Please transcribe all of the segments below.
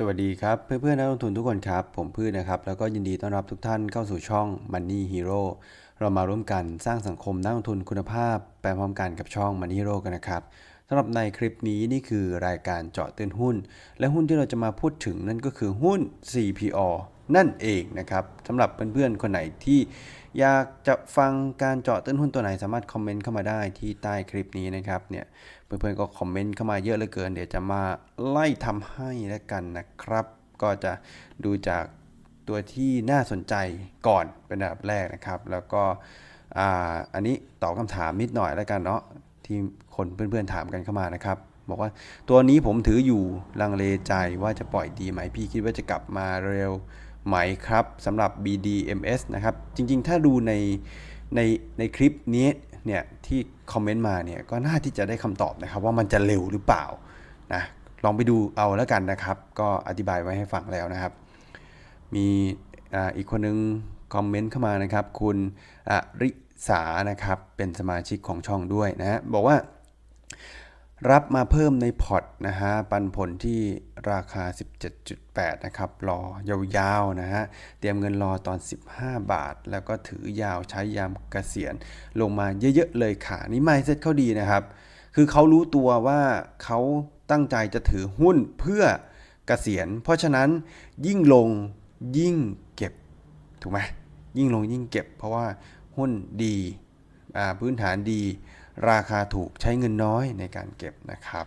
สวัสดีครับ เพื่อนๆนักลงทุนทุกคนครับ ผมพืชนะครับ แล้วก็ยินดีต้อนรับทุกท่านเข้าสู่ช่อง Money Hero เรามาร่วมกันสร้างสังคมนักลงทุนคุณภาพ ไปพร้อมกันกับช่อง Money Hero กันนะครับ สำหรับในคลิปนี้นี่คือรายการเจาะตื้นหุ้น และหุ้นที่เราจะมาพูดถึงนั่นก็คือหุ้น CPO นั่นเองนะครับสำหรับเพื่อนๆคนไหนที่อยากจะฟังการเจาะตื้นหุ้นตัวไหนสามารถคอมเมนต์เข้ามาได้ที่ใต้คลิปนี้นะครับเนี่ยเพื่อนๆก็คอมเมนต์เข้ามาเยอะเหลือเกิน เดี๋ยวจะมาไล่ทำให้แล้วกันนะครับ ก็จะดูจากตัวที่น่าสนใจก่อนเป็นอันดับแรกนะครับ แล้วก็ออันนี้ตอบคำถามนิดหน่อยแล้วกันเนาะ ที่คนเพื่อนๆถามกันเข้ามานะครับ บอกว่าตัวนี้ผมถืออยู่ลังเลใจว่าจะปล่อยดีไหมพี่คิดว่าจะกลับมาเร็วไหมครับสำหรับ BDMs นะครับ จริงๆ ถ้าดูในในในคลิปนี้เนี่ยที่คอมเมนต์มาเนี่ยก็น่าที่จะได้คำตอบนะครับ ว่ามันจะเร็วหรือเปล่านะลองไปดูเอาแล้วกันนะครับ ก็อธิบายไว้ให้ฟังแล้วนะครับ มีออีกคนนึงคอมเมนต์เข้ามานะครับ คุณอริ สานะครับ เป็นสมาชิกของช่องด้วยนะฮะบอกว่า รับมาเพิ่มในพอร์ตนะฮะ ปันผลที่ราคา 17.8 นะครับ รอยาวๆนะฮะ เตรียมเงินรอตอน 15 บาท แล้วก็ถือยาวใช้ยามเกษียณลงมาเยอะๆเลยค่ะ นี่ไม่เซ็ตเขาดีนะครับ คือเขารู้ตัวว่าเขาตั้งใจจะถือหุ้นเพื่อเกษียณ เพราะฉะนั้นยิ่งลงยิ่งเก็บ ถูกไหมยิ่งลงยิ่งเก็บ เพราะว่า หุ้นดีพื้นฐานดี ราคาถูกใช้เงินน้อยในการเก็บนะครับ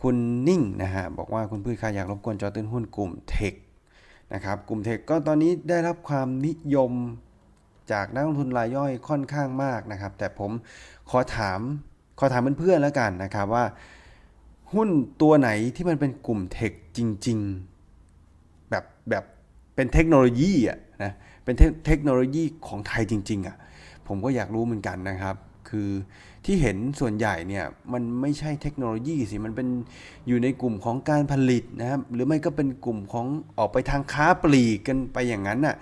คุณนิ่งนะฮะบอกว่าคุณพืชค่ะอยากรบกวนจอตื้นหุ้นกลุ่มเทคนะครับกลุ่มเทคก็ตอนนี้ได้รับความนิยมจากนักลงทุนรายย่อยค่อนข้างมากนะครับ แต่ผมขอถามขอถามเพื่อนๆแล้วกันนะครับว่า หุ้นตัวไหนที่มันเป็นกลุ่มเทคจริง ๆ แบบแบบเป็นเทคโนโลยีอะนะ เป็นเทคโนโลยีของไทยจริง ๆอะผมก็อยากรู้เหมือนกันนะครับ คือที่เห็นส่วนใหญ่เนี่ยมันไม่ใช่เทคโนโลยีสิ มันเป็นอยู่ในกลุ่มของการผลิตนะครับ หรือไม่ก็เป็นกลุ่มของออกไปทางค้าปลีกกันไปอย่างนั้นน่ะ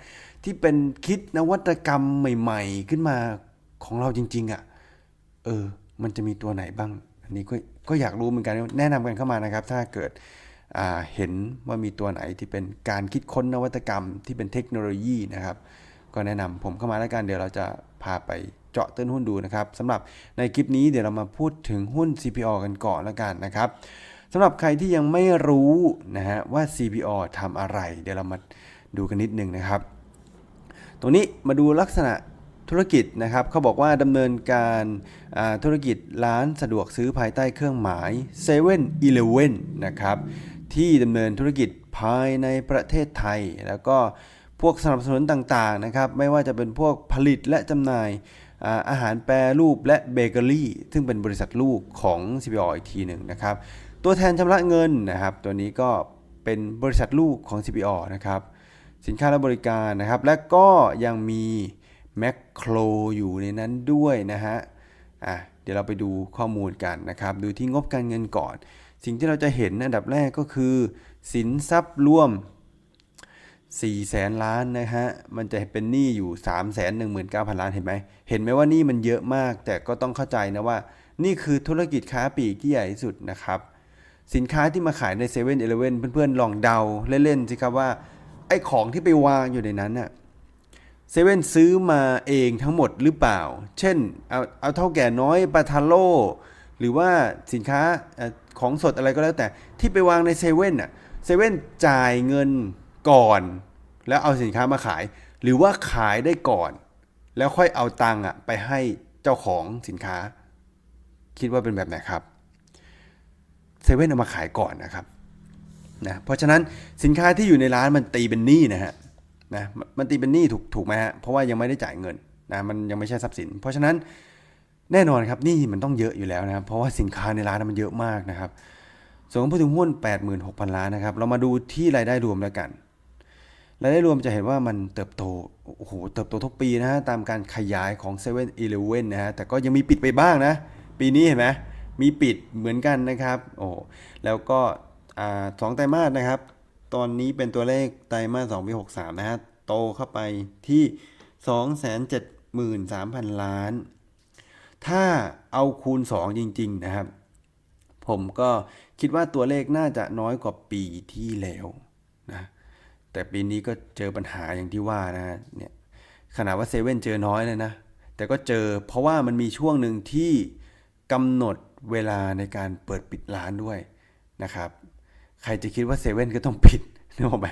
ที่เป็นคิดนวัตกรรมใหม่ ๆ ขึ้นมาของเราจริง ๆอะเออ มันจะมีตัวไหนบ้าง อันนี้ก็ก็อยากรู้เหมือนกันแนะนำกันเข้ามานะครับ ถ้าเกิด เห็นว่ามีตัวไหนที่เป็นการคิดค้นนวัตกรรมที่เป็นเทคโนโลยีนะครับ ก็แนะนำผมเข้ามาแล้วกันเดี๋ยวเราจะพาไปเจาะต้นหุ้นดูนะครับสำหรับในคลิปนี้เดี๋ยวเรามาพูดถึงหุ้น CPO กันก่อนแล้วกันนะครับสำหรับใครที่ยังไม่รู้นะฮะว่า CPO ทำอะไร เดี๋ยวเรามาดูกันนิดนึงนะครับ ตรงนี้มาดูลักษณะธุรกิจนะครับเขาบอกว่าดำเนินการธุรกิจร้านสะดวกซื้อภายใต้เครื่องหมาย7 e เ e ่ e อนะครับ ที่ดำเนินธุรกิจภายในประเทศไทย แล้วก็พวกสนับสนุนต่างๆนะครับไม่ว่าจะเป็นพวกผลิตและจำหน่ายอาอาหารแปรรูปและเบเกอรี่ ซึ่งเป็นบริษัทลูกของ CPO อีกทีหนึ่งนะครับ ตัวแทนชำระเงินนะครับ ตัวนี้ก็เป็นบริษัทลูกของ CPO นะครับ สินค้าและบริการนะครับ และก็ยังมีแมคโครอยู่ในนั้นด้วยนะฮะ อะ เดี๋ยวเราไปดูข้อมูลกันนะครับ ดูที่งบการเงินก่อน สิ่งที่เราจะเห็นอันดับแรกก็คือ สินทรัพย์รวม4แสนล้านนะฮะ มันจะเป็นหนี้อยู่ 3 1 9 0 0 0 ล้านเห็นไหม เห็นไหมว่านี่มันเยอะมาก แต่ก็ต้องเข้าใจนะว่า นี่คือธุรกิจค้าปลีกที่ใหญ่ที่สุดนะครับ สินค้าที่มาขายใน7 e เ e ่ e อเพื่อนๆ ลองเดาเล่นๆสิครับว่า ไอ้ของที่ไปวางอยู่ในนั้นน่ะเซเว่นซื้อมาเองทั้งหมดหรือเปล่า เช่น เอาเอาเท่าแก่น้อยปาทาโร หรือว่าสินค้าของสดอะไรก็แล้วแต่ที่ไปวางในเซเว่นอะเซเว่นจ่ายเงินก่อน แล้วเอาสินค้ามาขาย หรือว่าขายได้ก่อน แล้วค่อยเอาตังค์อะไปให้เจ้าของสินค้า คิดว่าเป็นแบบไหนครับเซเว่นเอามาขายก่อนนะครับนะเพราะฉะนั้นสินค้าที่อยู่ในร้านมันตีเป็นหนี้นะฮะนะมันมันตีเป็นหนี้ถูกถูกไหมฮะเพราะว่ายังไม่ได้จ่ายเงินนะมันยังไม่ใช่ทรัพย์สิน เพราะฉะนั้น แน่นอนครับนี้มันต้องเยอะอยู่แล้วนะครับ เพราะว่าสินค้าในร้านมันเยอะมากนะครับ ส่วนของผู้ถือหุ้น 86,000 ล้านนะครับ เรามาดูที่รายได้รวมแล้วกัน รายได้รวมจะเห็นว่ามันเติบโต โอ้โห เติบโตทุกปีนะฮะ ตามการขยายของ7 e เ e ่ e อนะฮะ แต่ก็ยังมีปิดไปบ้างนะ ปีนี้เห็นไหมมีปิดเหมือนกันนะครับ โอ้แล้วก็สองไตรมาสนะครับ ตอนนี้เป็นตัวเลขไตรมาส2ปี63นะฮะ โตเข้าไปที่ 273,000 ล้าน ถ้าเอาคูณ 2 จริง ๆ นะครับ ผมก็คิดว่าตัวเลขน่าจะน้อยกว่าปีที่แล้วนะแต่ปีนี้ก็เจอปัญหาอย่างที่ว่านะฮะเนี่ยขนาดว่าเซเว่นเจอน้อยเลยนะ แต่ก็เจอเพราะว่ามันมีช่วงหนึ่งที่กำหนดเวลาในการเปิดปิดร้านด้วยนะครับ ใครจะคิดว่าเซเว่นก็ต้องปิดนึกออกไหม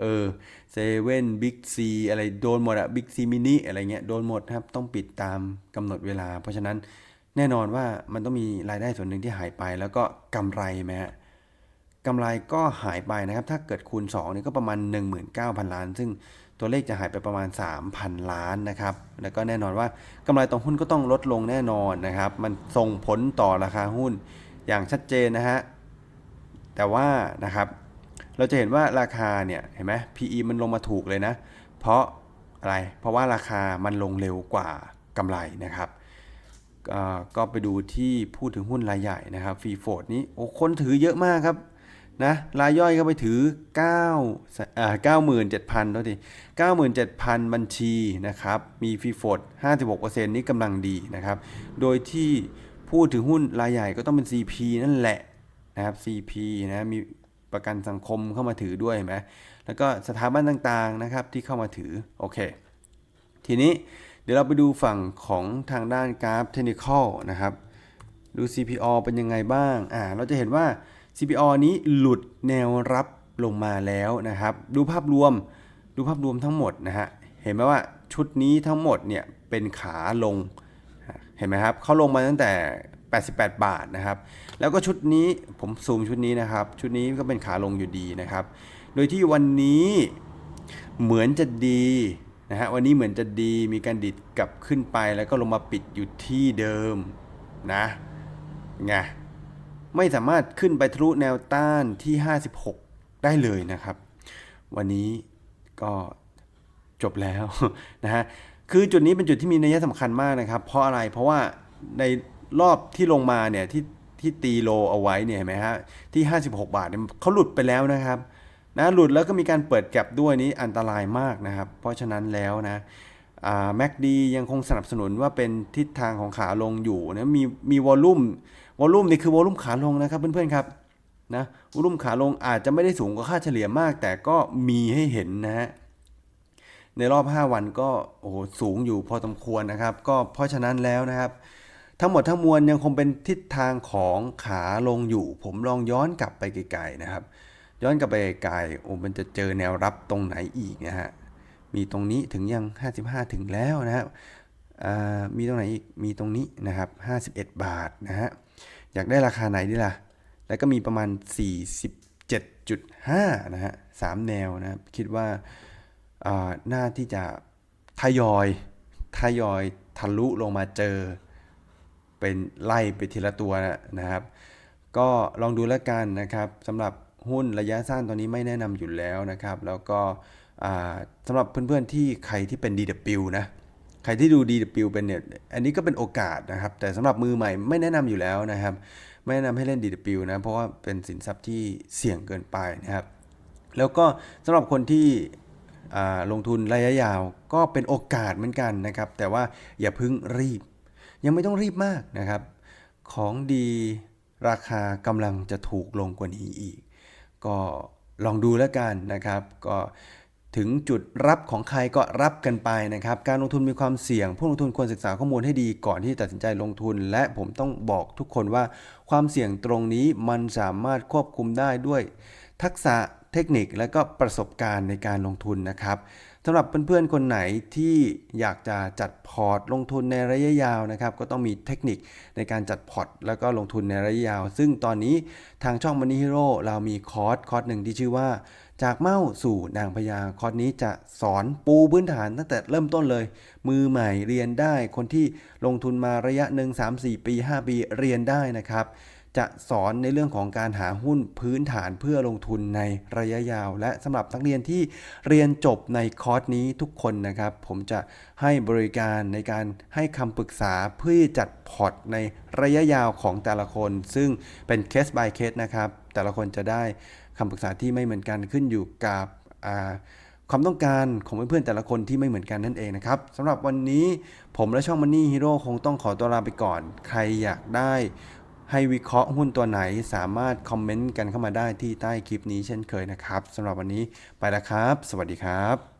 เออเซเว่นบิ๊กซีอะไรโดนหมดอะบิ๊กซีมินิอะไรเงี้ยโดนหมดครับต้องปิดตามกำหนดเวลา เพราะฉะนั้นแน่นอนว่ามันต้องมีรายได้ส่วนหนึ่งที่หายไป แล้วก็กำไรไหมฮะกำไรก็หายไปนะครับ ถ้าเกิดคูณ2นี่ก็ประมาณ 19,000 ล้าน ซึ่งตัวเลขจะหายไปประมาณ 3,000 ล้านนะครับ แล้วก็แน่นอนว่ากำไรต่อหุ้นก็ต้องลดลงแน่นอนนะครับ มันส่งผลต่อราคาหุ้นอย่างชัดเจนนะฮะ แต่ว่านะครับ เราจะเห็นว่าราคาเนี่ยเห็นไหม PE มันลงมาถูกเลยนะ เพราะอะไร เพราะว่าราคามันลงเร็วกว่ากำไรนะครับ ก็ไปดูที่พูดถึงหุ้นรายใหญ่นะครับฟีโฟดนี้โอ้คนถือเยอะมากครับนะรายย่อยก็ไปถือ9อ่า97,000ตัวที97,000 บัญชีนะครับมีฟีโฟด56%นี่กำลังดีนะครับ โดยที่พูดถึงหุ้นรายใหญ่ก็ต้องเป็น CP นั่นแหละนะครับ CP นะมี ประกันสังคมเข้ามาถือด้วยเห็นไหมแล้วก็สถาบันต่างๆนะครับที่เข้ามาถือโอเค ทีนี้เดี๋ยวเราไปดูฝั่งของทางด้านกราฟเทคนิคอลนะครับ ดู CPO เป็นยังไงบ้างอ่าเราจะเห็นว่า CPO นี้หลุดแนวรับลงมาแล้วนะครับ ดูภาพรวมดูภาพรวมทั้งหมดนะฮะเห็นไหมว่าชุดนี้ทั้งหมดเนี่ยเป็นขาลงเห็นไหมครับเขาลงมาตั้งแต่ 88 บาทนะครับ แล้วก็ชุดนี้ผมซูมชุดนี้นะครับ ชุดนี้ก็เป็นขาลงอยู่ดีนะครับ โดยที่วันนี้เหมือนจะดีนะฮะวันนี้เหมือนจะดีมีการดิดกลับขึ้นไปแล้วก็ลงมาปิดอยู่ที่เดิมนะไงไม่สามารถขึ้นไปทะลุแนวต้านที่ 56 ได้เลยนะครับ วันนี้ก็จบแล้วนะฮะคือจุดนี้เป็นจุดที่มีนัยสำคัญมากนะครับ เพราะอะไรเพราะว่าใน รอบที่ลงมาเนี่ยที่ที่ตีโลเอาไว้เนี่ยเห็นไหมฮะที่ 56 บาทเนี่ยเขาหลุดไปแล้วนะครับนะหลุดแล้วก็มีการเปิดแก็บด้วยนี้อันตรายมากนะครับ เพราะฉะนั้นแล้วนะแม็กดียังคงสนับสนุนว่าเป็นทิศทางของขาลงอยู่นะมีมีวอลลุ่มวอลลุ่มนี่คือวอลลุ่มขาลงนะครับเพื่อนๆครับนะวอลลุ่มขาลงอาจจะไม่ได้สูงกว่าค่าเฉลี่ยมาก แต่ก็มีให้เห็นนะฮะในรอบ 5 วันก็โอ้โหสูงอยู่พอสมควรนะครับ ก็เพราะฉะนั้นแล้วนะครับ ทั้งหมดทั้งมวลยังคงเป็นทิศทางของขาลงอยู่ ผมลองย้อนกลับไปไกลๆนะครับ ย้อนกลับไปไกลๆโอ้มันจะเจอแนวรับตรงไหนอีกนะฮะมีตรงนี้ถึงยัง 55 ถึงแล้วนะครับมีตรงไหนอีกมีตรงนี้นะครับ 51 บาทนะฮะอยากได้ราคาไหนดีล่ะ แล้วก็มีประมาณ 47.5 นะฮะสามแนวนะครับคิดว่าหน้าที่จะทยอยทยอยทะลุลงมาเจอ เป็นไล่ไปทีละตัวนะครับ ก็ลองดูแล้วกันนะครับสำหรับหุ้นระยะสั้นตอนนี้ไม่แนะนำอยู่แล้วนะครับ แล้วก็สำหรับเพื่อนๆที่ใครที่เป็น DW นะใครที่ดู DW เป็นเนี่ยอันนี้ก็เป็นโอกาสนะครับ แต่สำหรับมือใหม่ไม่แนะนำอยู่แล้วนะครับ ไม่แนะนำให้เล่น DW นะเพราะว่าเป็นสินทรัพย์ที่เสี่ยงเกินไปนะครับ แล้วก็สำหรับคนที่ลงทุนระยะยาวก็เป็นโอกาสเหมือนกันนะครับ แต่ว่าอย่าเพิ่งรีบ ยังไม่ต้องรีบมากนะครับ ของดีราคากำลังจะถูกลงกว่านี้อีก ก็ลองดูแล้วกันนะครับ ก็ถึงจุดรับของใครก็รับกันไปนะครับ การลงทุนมีความเสี่ยง ผู้ลงทุนควรศึกษาข้อมูลให้ดีก่อนที่ตัดสินใจลงทุน และผมต้องบอกทุกคนว่าความเสี่ยงตรงนี้มันสามารถควบคุมได้ด้วย ทักษะเทคนิคและก็ประสบการณ์ในการลงทุนนะครับ สำหรับเพื่อนๆ คนไหนที่อยากจะจัดพอร์ตลงทุนในระยะยาวนะครับ ก็ต้องมีเทคนิคในการจัดพอร์ตแล้วก็ลงทุนในระยะยาว ซึ่งตอนนี้ทางช่อง Money Hero เรามีคอร์สคอร์สหนึ่งที่ชื่อว่า จากเมาสู่นางพญาคอร์สนี้จะสอนปูพื้นฐานตั้งแต่เริ่มต้นเลย มือใหม่เรียนได้คนที่ลงทุนมาระยะหนึ่ง3-4 ปี 5 ปีเรียนได้นะครับ จะสอนในเรื่องของการหาหุ้นพื้นฐานเพื่อลงทุนในระยะยาว และสำหรับนักเรียนที่เรียนจบในคอร์สนี้ทุกคนนะครับ ผมจะให้บริการในการให้คำปรึกษาเพื่อจัดพอร์ตในระยะยาวของแต่ละคน ซึ่งเป็นเคส by เคสนะครับ แต่ละคนจะได้คำปรึกษาที่ไม่เหมือนกันขึ้นอยู่กับความต้องการของเพื่อนๆแต่ละคนที่ไม่เหมือนกันนั่นเองนะครับสำหรับวันนี้ผมและช่อง Money Hero คงต้องขอตัวลาไปก่อน ใครอยากได้ ให้วิเคราะห์หุ้นตัวไหนสามารถคอมเมนต์กันเข้ามาได้ที่ใต้คลิปนี้เช่นเคยนะครับสำหรับวันนี้ไปแล้วครับ สวัสดีครับ